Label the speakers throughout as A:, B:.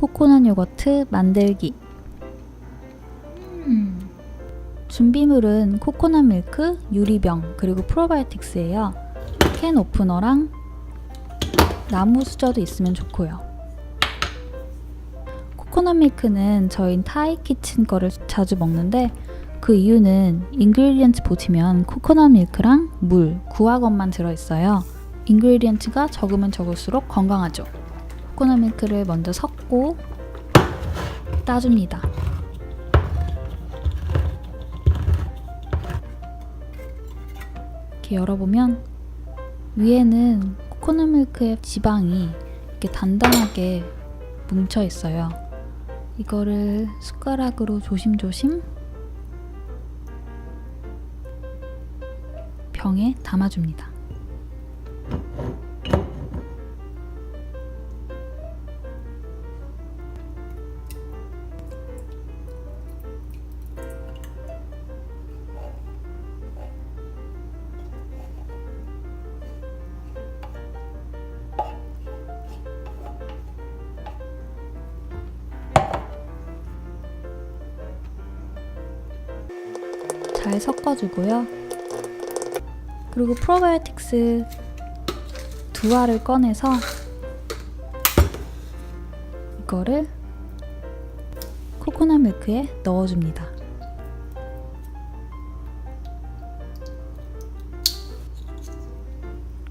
A: 코코넛 요거트 만들기 음. 준비물은 코코넛 밀크, 유리병, 그리고 프로바이오틱스예요. 캔 오프너랑 나무 수저도 있으면 좋고요. 코코넛 밀크는 저희 타이 키친 거를 자주 먹는데 그 이유는 인그리디언트 보시면 코코넛 밀크랑 물, 구악원만 들어있어요. 인그리디언트가 적으면 적을수록 건강하죠. 코코넛 밀크를 먼저 섞고 따줍니다. 이렇게 열어보면 위에는 코코넛 밀크의 지방이 이렇게 단단하게 뭉쳐 있어요. 이거를 숟가락으로 조심조심 병에 담아줍니다. 잘 섞어주고요. 그리고 프로바이오틱스 두 알을 꺼내서 이거를 코코넛 밀크에 넣어줍니다.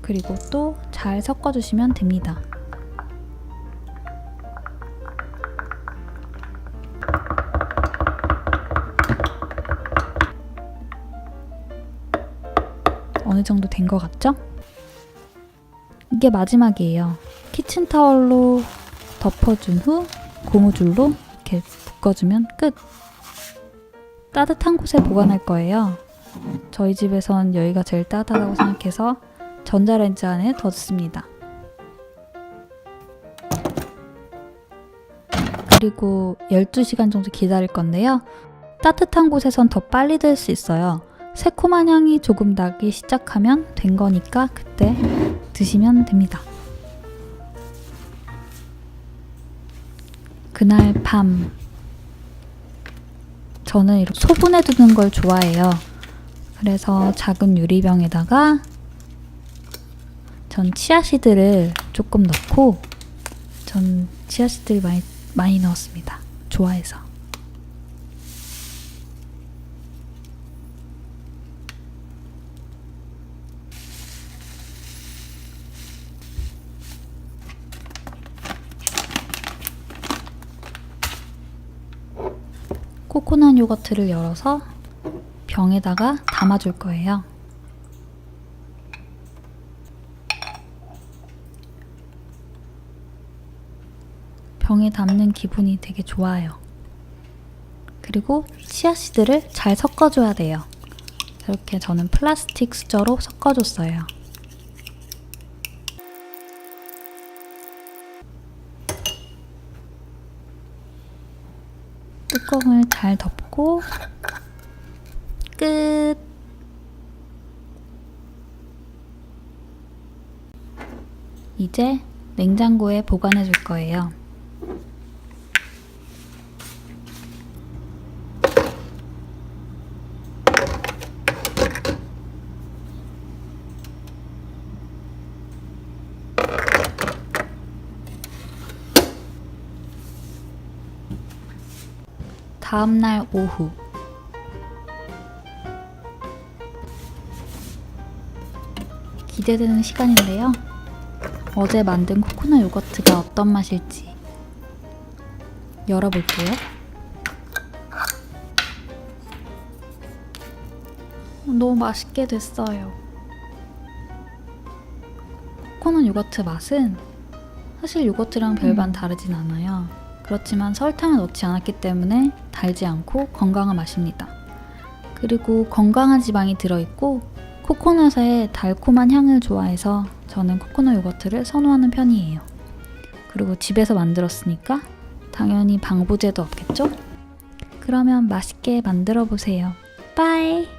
A: 그리고 또 잘 섞어주시면 됩니다. 어느 정도 된 것 같죠? 이게 마지막이에요. 키친타월로 덮어준 후 고무줄로 이렇게 묶어주면 끝! 따뜻한 곳에 보관할 거예요. 저희 집에선 여기가 제일 따뜻하다고 생각해서 전자레인지 안에 뒀습니다. 그리고 12시간 정도 기다릴 건데요. 따뜻한 곳에선 더 빨리 될 수 있어요. 새콤한 향이 조금 나기 시작하면 된 거니까 그때 드시면 됩니다. 그날 밤 저는 이렇게 소분해 두는 걸 좋아해요. 그래서 작은 유리병에다가 전 치아씨드를 조금 넣고 전 치아씨드를 많이 많이 넣었습니다. 좋아해서. 코코넛 요거트를 열어서 병에다가 담아줄 거예요. 병에 담는 기분이 되게 좋아요. 그리고 치아씨드를 잘 섞어줘야 돼요. 이렇게 저는 플라스틱 수저로 섞어줬어요. 뚜껑을 잘 덮고 끝. 이제 냉장고에 보관해 줄 거예요. 다음 날 오후 기대되는 시간인데요. 어제 만든 코코넛 요거트가 어떤 맛일지 열어볼게요. 너무 맛있게 됐어요. 코코넛 요거트 맛은 사실 요거트랑 별반 다르진 않아요. 그렇지만 설탕을 넣지 않았기 때문에 달지 않고 건강한 맛입니다. 그리고 건강한 지방이 들어있고 코코넛의 달콤한 향을 좋아해서 저는 코코넛 요거트를 선호하는 편이에요. 그리고 집에서 만들었으니까 당연히 방부제도 없겠죠? 그러면 맛있게 만들어 보세요. 빠이!